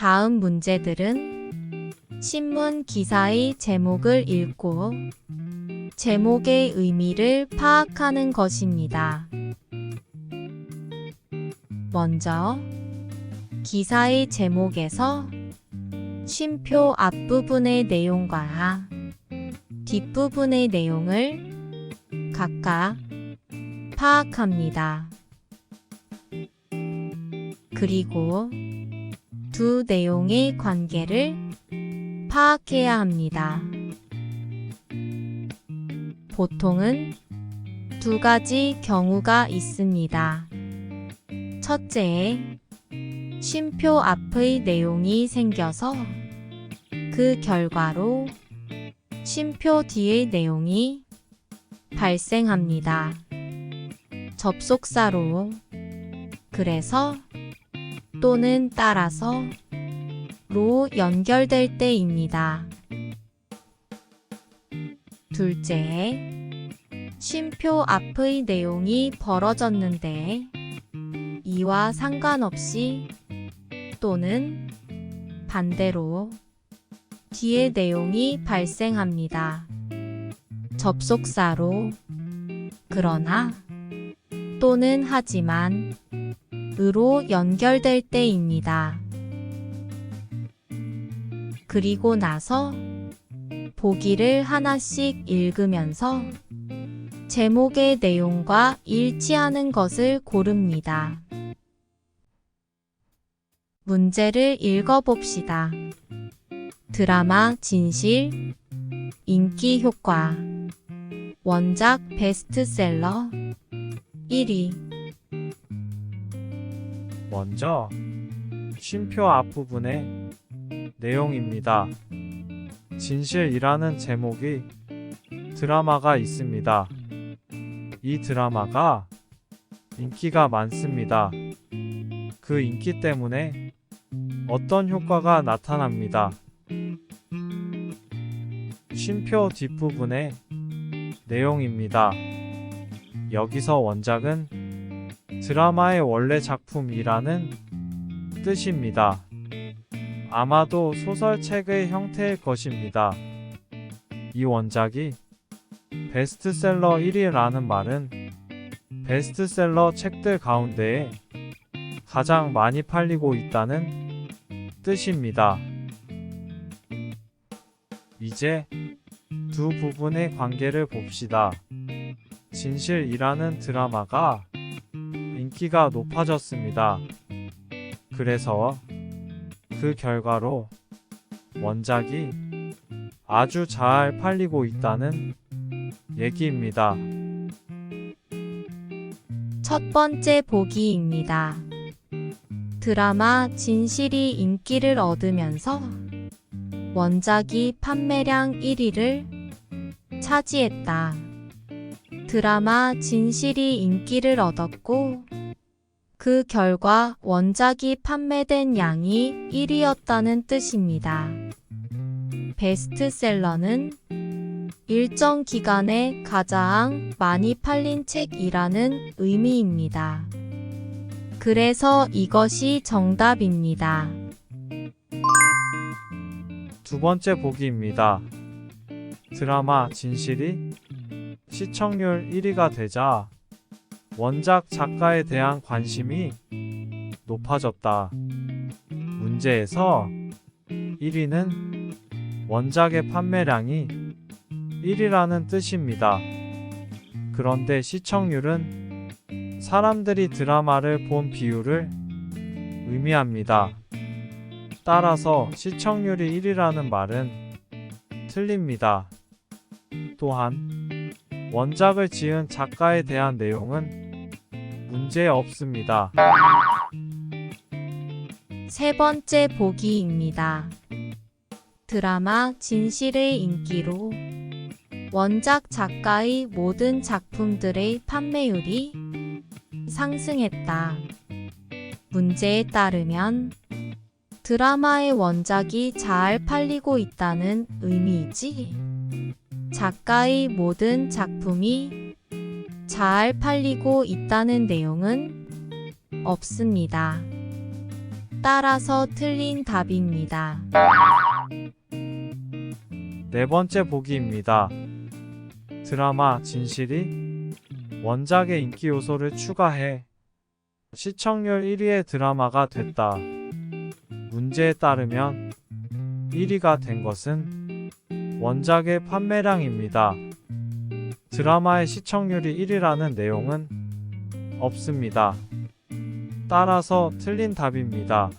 다음 문제들은 신문 기사의 제목을 읽고 제목의 의미를 파악하는 것입니다. 먼저 기사의 제목에서 쉼표 앞부분의 내용과 뒷부분의 내용을 각각 파악합니다. 그리고 두 내용의 관계를 파악해야 합니다. 보통은 두 가지 경우가 있습니다. 첫째, 쉼표 앞의 내용이 생겨서 그 결과로 쉼표 뒤의 내용이 발생합니다. 접속사로 그래서 또는 따라서 로 연결될 때입니다. 둘째, 쉼표 앞의 내용이 벌어졌는데 이와 상관없이 또는 반대로 뒤의 내용이 발생합니다. 접속사로 그러나 또는 하지만 으로 연결될 때입니다. 그리고 나서 보기를 하나씩 읽으면서 제목의 내용과 일치하는 것을 고릅니다. 문제를 읽어봅시다. 드라마 진실, 인기 효과, 원작 베스트셀러 1위. 먼저 쉼표 앞부분의 내용입니다. 진실이라는 제목이 드라마가 있습니다. 이 드라마가 인기가 많습니다. 그 인기 때문에 어떤 효과가 나타납니다. 쉼표 뒷부분의 내용입니다. 여기서 원작은 드라마의 원래 작품이라는 뜻입니다. 아마도 소설책의 형태일 것입니다. 이 원작이 베스트셀러 1위라는 말은 베스트셀러 책들 가운데에 가장 많이 팔리고 있다는 뜻입니다. 이제 두 부분의 관계를 봅시다. 진실이라는 드라마가 인기가 높아졌습니다. 그래서 그 결과로 원작이 아주 잘 팔리고 있다는 얘기입니다. 첫 번째 보기입니다. 드라마 진실이 인기를 얻으면서 원작이 판매량 1위를 차지했다. 드라마 진실이 인기를 얻었고 그 결과 원작이 판매된 양이 1위였다는 뜻입니다. 베스트셀러는 일정 기간에 가장 많이 팔린 책이라는 의미입니다. 그래서 이것이 정답입니다. 두 번째 보기입니다. 드라마 진실이 시청률 1위가 되자 원작 작가에 대한 관심이 높아졌다. 문제에서 1위는 원작의 판매량이 1위라는 뜻입니다. 그런데 시청률은 사람들이 드라마를 본 비율을 의미합니다. 따라서 시청률이 1위라는 말은 틀립니다. 또한 원작을 지은 작가에 대한 내용은 문제 없습니다. 세 번째 보기입니다. 드라마 진실의 인기로 원작 작가의 모든 작품들의 판매율이 상승했다. 문제에 따르면 드라마의 원작이 잘 팔리고 있다는 의미이지 작가의 모든 작품이 잘 팔리고 있다는 내용은 없습니다. 따라서 틀린 답입니다. 네 번째 보기입니다. 드라마 진실이 원작의 인기 요소를 추가해 시청률 1위의 드라마가 됐다. 문제에 따르면 1위가 된 것은 원작의 판매량입니다. 드라마의 시청률이 1위라는 내용은 없습니다. 따라서 틀린 답입니다.